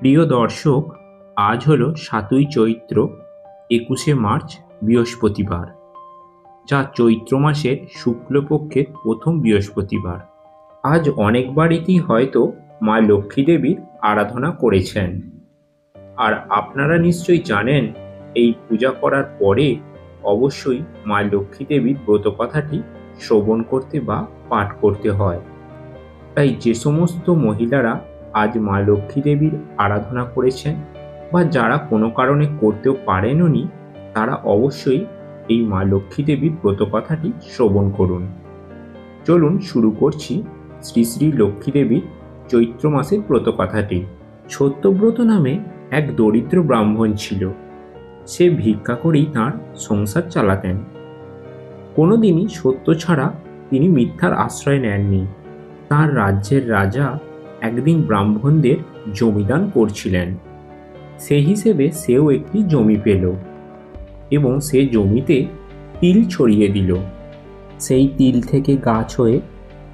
প্রিয় দর্শক, আজ হলো সাতই চৈত্র, একুশে মার্চ, বৃহস্পতিবার, যা চৈত্র মাসের শুক্লপক্ষের প্রথম বৃহস্পতিবার। আজ অনেক বাড়িতেই হয়তো মা লক্ষ্মী দেবীর আরাধনা করেছেন। আর আপনারা নিশ্চয়ই জানেন, এই পূজা করার পরে অবশ্যই মা লক্ষ্মী দেবীর ব্রত কথাটি শ্রবণ করতে বা পাঠ করতে হয়। তাই যে সমস্ত মহিলারা আজ মা লক্ষ্মী দেবীর আরাধনা করেছেন বা যারা কোনো কারণে করতেও পারেননি তারা অবশ্যই এই মা লক্ষ্মী দেবীর ব্রত কথাটি শ্রবণ করুন। চলুন শুরু করছি শ্রী শ্রী লক্ষ্মী দেবীর চৈত্র মাসের ব্রত কথাটি সত্যব্রত নামে এক দরিদ্র ব্রাহ্মণ ছিল। সে ভিক্ষা করেই তাঁর সংসার চালাতেন। কোনোদিনই সত্য ছাড়া তিনি মিথ্যার আশ্রয় নেননি। তার রাজ্যের রাজা একদিন ব্রাহ্মণদের জমিদান করছিলেন। সেই হিসেবে সেও একটি জমি পেল এবং সে জমিতে তিল ছড়িয়ে দিল। সেই তিল থেকে গাছ হয়ে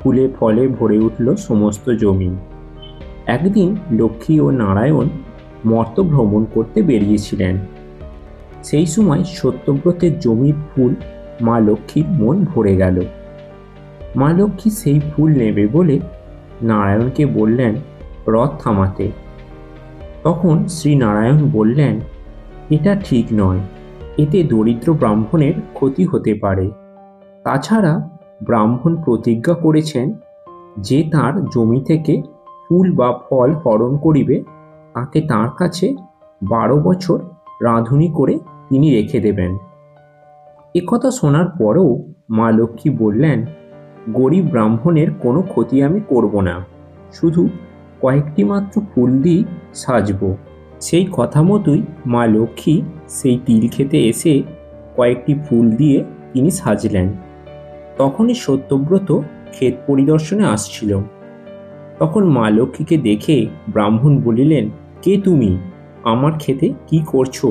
ফুলে ফলে ভরে উঠল সমস্ত জমি। একদিন লক্ষ্মী ও নারায়ণ মর্ত ভ্রমণ করতে বেরিয়েছিলেন। সেই সময় সত্যব্রতের জমির ফুল মা লক্ষ্মীর মন ভরে গেল। মা লক্ষ্মী সেই ফুল নেবে বলে নারায়ণকে বললেন, রথ থামাতে। তখন শ্রী নারায়ণ বললেন, এটা ঠিক নয়। এতে দরিদ্র ব্রাহ্মণের ক্ষতি হতে পারে। তাছাড়া ব্রাহ্মণ প্রতিজ্ঞা করেছেন, যে তার জমি থেকে ফুল বা ফল হরণ করিবে, তাকে তার কাছে বারো বছর রাঁধুনি করে তিনি রেখে দেবেন। একথা শোনার পরেও মা লক্ষ্মী বললেন গরিব ব্রাহ্মণের কোনো ক্ষতি আমি করব না। শুধু কয়েকটি মাত্র ফুল দিয়েই সাজবো। সেই কথা মতোই মা লক্ষ্মী সেই তিল খেতে এসে কয়েকটি ফুল দিয়ে তিনি সাজলেন। তখনই সত্যব্রত ক্ষেত পরিদর্শনে আসছিল। তখন মা লক্ষ্মীকে দেখে ব্রাহ্মণ বলিলেন, কে তুমি? আমার খেতে কি করছ?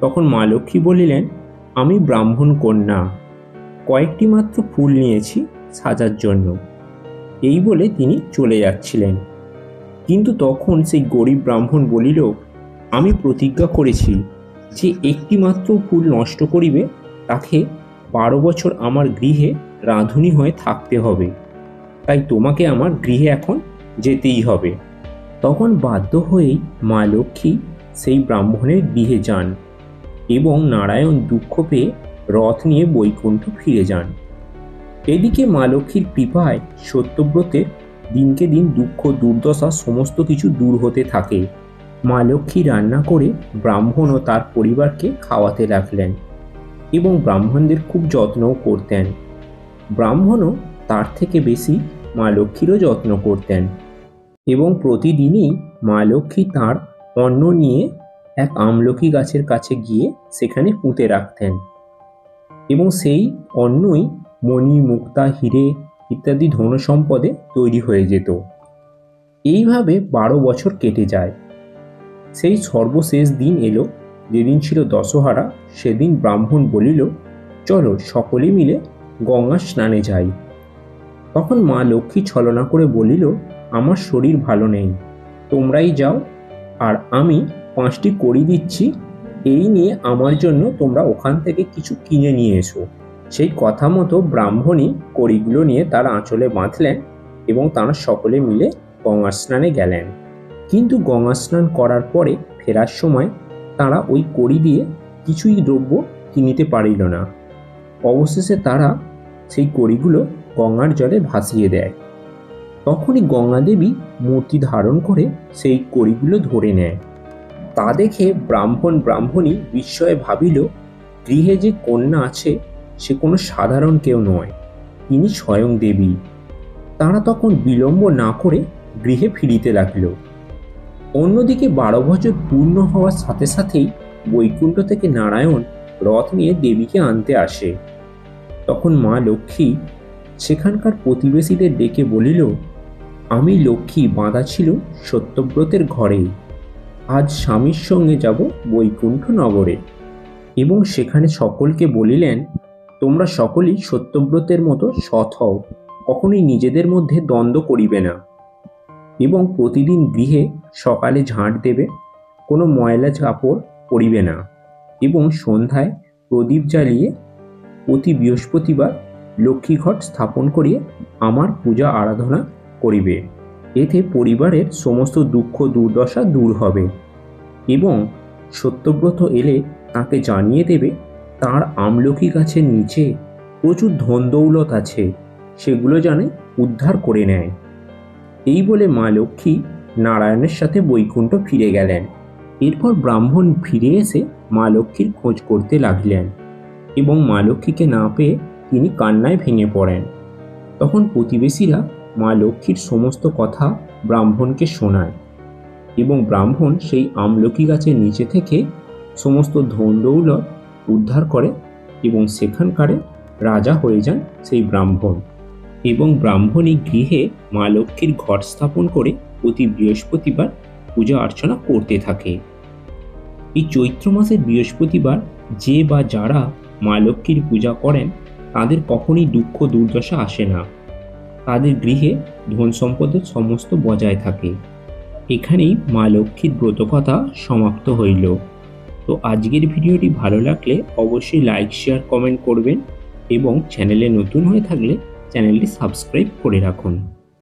তখন মা লক্ষ্মী বলিলেন, আমি ব্রাহ্মণ কন্যা। কয়েকটি মাত্র ফুল নিয়েছি সাজার জন্য। এই বলে তিনি চলে যাচ্ছিলেন। কিন্তু তখন সেই গরিব ব্রাহ্মণ বলিল, আমি প্রতিজ্ঞা করেছি যে একটি মাত্র ফুল নষ্ট করিবে, তাকে বারো বছর আমার গৃহে রাঁধুনি হয়ে থাকতে হবে। তাই তোমাকে আমার গৃহে এখন যেতেই হবে। তখন বাধ্য হয়েই মা লক্ষ্মী সেই ব্রাহ্মণের গৃহে যান এবং নারায়ণ দুঃখ পেয়ে রথ নিয়ে বৈকুণ্ঠ ফিরে যান। এদিকে মা লক্ষ্মীর কৃপায় সত্যব্রতের দিনকে দিন দুঃখ, দুর্দশা সমস্ত কিছু দূর হতে থাকে। মা লক্ষ্মী রান্না করে ব্রাহ্মণ ও তার পরিবারকে খাওয়াতে লাগলেন এবং ব্রাহ্মণদের খুব যত্নও করতেন। ব্রাহ্মণও তার থেকে বেশি মা লক্ষ্মীরও যত্ন করতেন এবং প্রতিদিনই মা লক্ষ্মী তাঁর অন্ন নিয়ে এক আমলকি গাছের কাছে গিয়ে সেখানে পুঁতে রাখতেন। এবং সেই অন্নই মণি, মুক্তা, হিরে ইত্যাদি ধন সম্পদে তৈরি হয়ে যেত। এইভাবে বারো বছর কেটে যায়। সেই সর্বশেষ দিন এলো, যেদিন ছিল দশহারা, সেদিন ব্রাহ্মণ বলিল, চলো সকলে মিলে গঙ্গা স্নানে যাই। তখন মা লক্ষ্মী ছলনা করে বলিল, আমার শরীর ভালো নেই, তোমরাই যাও, আর আমি পাঁচটি করি দিচ্ছি এই নিয়ে আমার জন্য তোমরা ওখান থেকে কিছু কিনে নিয়ে এসো। সেই কথা মতো ব্রাহ্মণই কড়িগুলো নিয়ে তার আঁচলে বাঁধলেন এবং তারা সকলে মিলে গঙ্গা স্নানে গেলেন। কিন্তু গঙ্গা স্নান করার পরে ফেরার সময় তারা ওই কড়ি দিয়ে কিছুই দ্রব্য কিনিতে পারিল না। অবশেষে তারা সেই কড়িগুলো গঙ্গার জলে ভাসিয়ে দেয়। তখনই গঙ্গা দেবী মূর্তি ধারণ করে সেই কড়িগুলো ধরে নেয়। তা দেখে ব্রাহ্মণ ব্রাহ্মণী বিস্ময়ে ভাবিল, গৃহে যে কন্যা আছে, সে কোনো সাধারণ কেউ নয় তিনি স্বয়ং দেবী। তারা তখন বিলম্ব না করে গৃহে ফিরিতে লাগল। অন্যদিকে বারো বছর পূর্ণ হওয়ার সাথে সাথেই বৈকুণ্ঠ থেকে নারায়ণ রথ নিয়ে দেবীকে আনতে আসে। তখন মা লক্ষ্মী সেখানকার প্রতিবেশীদের ডেকে বলিল, আমি লক্ষ্মী, বাঁধা ছিল সত্যব্রতের ঘরে আজ স্বামীর সঙ্গে যাব বৈকুণ্ঠ নগরে এবং সেখানে সকলকে বলিলেন, তোমরা সকলেই সত্যব্রতের মতো সৎ হও, কখনোই নিজেদের মধ্যে দ্বন্দ্ব করিবে না। এবং প্রতিদিন গৃহে সকালে ঝাঁট দেবে, কোনো ময়লা কাপড় পরিবে না। এবং সন্ধ্যায় প্রদীপ জ্বালিয়ে প্রতি বৃহস্পতিবার লক্ষ্মীঘট স্থাপন করিয়ে আমার পূজা আরাধনা করিবে। এতে পরিবারের সমস্ত দুঃখ, দুর্দশা দূর হবে এবং সত্যব্রত এলে তাকে জানিয়ে দেবে, তার আমলকি গাছের নিচে প্রচুর ধন দৌলত আছে, সেগুলো জানে উদ্ধার করে নেয়। এই বলে মা লক্ষ্মী নারায়ণের সাথে বৈকুণ্ঠ ফিরে গেলেন। এরপর ব্রাহ্মণ ফিরে এসে মা লক্ষ্মীর খোঁজ করতে লাগলেন এবং মা লক্ষ্মীকে না পেয়ে তিনি কান্নায় ভেঙে পড়েন। তখন প্রতিবেশীরা মা লক্ষ্মীর সমস্ত কথা ব্রাহ্মণকে শোনায় এবং ব্রাহ্মণ সেই আমলকি গাছের নিচে থেকে সমস্ত ধন দৌলত উদ্ধার করে এবং সেখানকারে রাজা হয়ে যান সেই ব্রাহ্মণ এবং ব্রাহ্মণী গৃহে মা লক্ষ্মীর ঘট স্থাপন করে প্রতি বৃহস্পতিবার পূজা অর্চনা করতে থাকে। এই চৈত্র মাসের বৃহস্পতিবার যে বা যারা মা লক্ষ্মীর পূজা করেন, তাদের কখনই দুঃখ দুর্দশা আসে না। তাদের গৃহে ধন সম্পদের সমস্ত বজায় থাকে। এখানেই মা লক্ষ্মীর ব্রতকথা সমাপ্ত হইল। তো আজকের ভিডিওটি ভালো লাগলে অবশ্যই লাইক শেয়ার কমেন্ট করবেন এবং চ্যানেলে নতুন হয়ে থাকলে চ্যানেলটি সাবস্ক্রাইব করে রাখুন।